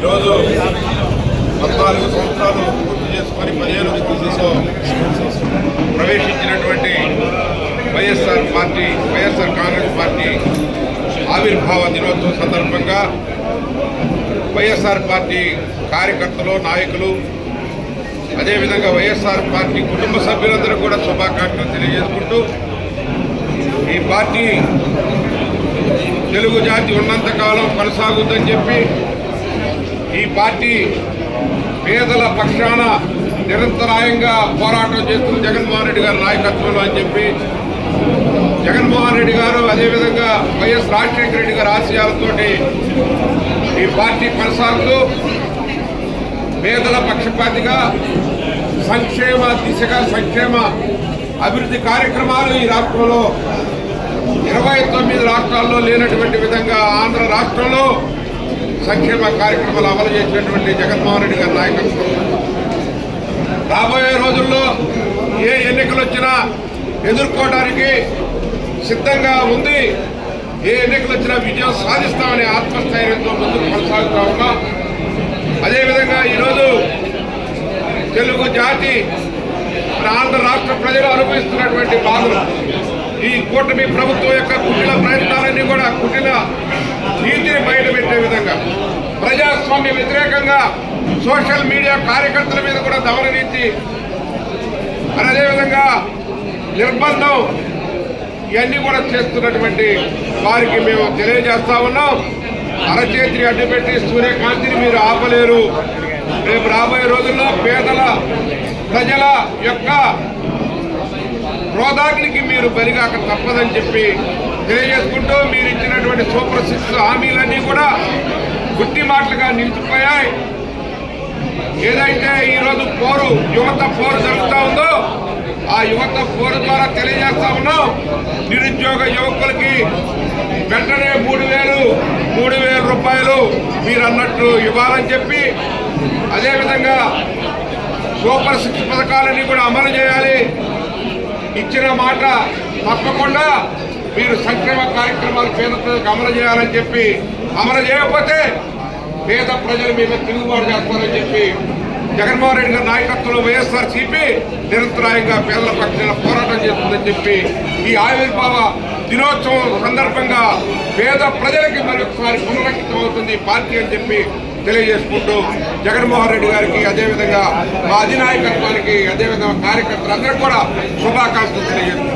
ఈరోజు పద్నాలుగు సంవత్సరాలు పూర్తి చేసుకొని పదిహేను సంవత్సరంలో ప్రవేశించినటువంటి వైఎస్ఆర్ పార్టీ వైఎస్ఆర్ కాంగ్రెస్ పార్టీ ఆవిర్భావ దినోత్సవం సందర్భంగా వైఎస్ఆర్ పార్టీ కార్యకర్తలు నాయకులు అదేవిధంగా వైఎస్ఆర్ పార్టీ కుటుంబ సభ్యులందరూ కూడా శుభాకాంక్షలు తెలియజేసుకుంటూ ఈ పార్టీ తెలుగు జాతి ఉన్నంతకాలం కొనసాగుద్దని చెప్పి ఈ పార్టీ పేదల పక్షాన నిరంతరాయంగా పోరాటం చేస్తున్న జగన్మోహన్ రెడ్డి గారి నాయకత్వంలో అని చెప్పి జగన్మోహన్ రెడ్డి గారు అదేవిధంగా వైఎస్ రాజశేఖర రెడ్డి గారి ఆశయాలతోటి ఈ పార్టీ కొనసాగుతూ పేదల పక్షపాతిగా సంక్షేమ దిశగా సంక్షేమ అభివృద్ధి కార్యక్రమాలు ఈ రాష్ట్రంలో ఇరవై తొమ్మిది రాష్ట్రాల్లో లేనటువంటి విధంగా ఆంధ్ర రాష్ట్రంలో సంక్షేమ కార్యక్రమాలు అమలు చేసినటువంటి జగన్మోహన్ రెడ్డి గారి నాయకత్వం. రాబోయే రోజుల్లో ఏ ఎన్నికలు వచ్చినా ఎదుర్కోవడానికి సిద్ధంగా ఉంది ఏ ఎన్నికలు వచ్చినా విజయం సాధిస్తామనే ఆత్మస్థైర్యంతో ముందుకు కొనసాగుతా ఉన్నాం. అదేవిధంగా ఈరోజు తెలుగు జాతి మన ఆంధ్ర రాష్ట్ర ప్రజలు అనుభవిస్తున్నటువంటి బాధలు. ఈ కూటమి ప్రభుత్వం యొక్క కుటిల ప్రయత్నాలన్నీ కూడా కుటిల ప్రజాస్వామ్య వ్యతిరేకంగా సోషల్ మీడియా కార్యకర్తల మీద కూడా దమననీతి మరి అదేవిధంగా నిర్బంధం ఇవన్నీ కూడా చేస్తున్నటువంటి వారికి మేము తెలియజేస్తా ఉన్నాం. అరచేతిని అడ్డుపెట్టి సూర్యకాంతిని మీరు ఆపలేరు. రేపు రాబోయే రోజుల్లో పేదల ప్రజల యొక్క క్రోధాగ్నికి మీరు బలిగాక తప్పదని చెప్పి తెలియజేసుకుంటూ మీరు ఇచ్చినటువంటి సూపర్ సిక్స్ హామీలన్నీ కూడా గుట్టి నిలిచిపోయాయి. ఏదైతే ఈరోజు పోరు యువత పోరు జరుగుతూ ఉందో ఆ యువత పోరు ద్వారా తెలియజేస్తా ఉన్నాం. నిరుద్యోగ యువకులకి వెంటనే మూడు వేలు మూడు వేల రూపాయలు మీరు అన్నట్టు ఇవ్వాలని చెప్పి అదేవిధంగా సూపర్ సిక్స్ పథకాలన్నీ కూడా అమలు చేయాలి. ఇచ్చిన మాట తప్పకుండా మీరు సంక్షేమ కార్యక్రమాలు పేద ప్రజలకు అమలు చేయాలని చెప్పి అమలు చేయకపోతే పేద ప్రజల మీద తిరుగుబాటు చేస్తారని చెప్పి జగన్మోహన్ రెడ్డి గారి నాయకత్వంలో వైఎస్ఆర్ సిపి నిరంతరాయంగా పేదల పక్షాన పోరాటం చేస్తుందని చెప్పి ఈ ఆవిర్భావ దినోత్సవం సందర్భంగా పేద ప్రజలకి మరొకసారి పునరంకితం అవుతుంది పార్టీ అని చెప్పి తెలియజేసుకుంటూ జగన్మోహన్ రెడ్డి గారికి అదేవిధంగా మా అధినాయకత్వానికి అదేవిధంగా కార్యకర్తలందరికీ కూడా శుభాకాంక్షలు తెలియజేస్తున్నారు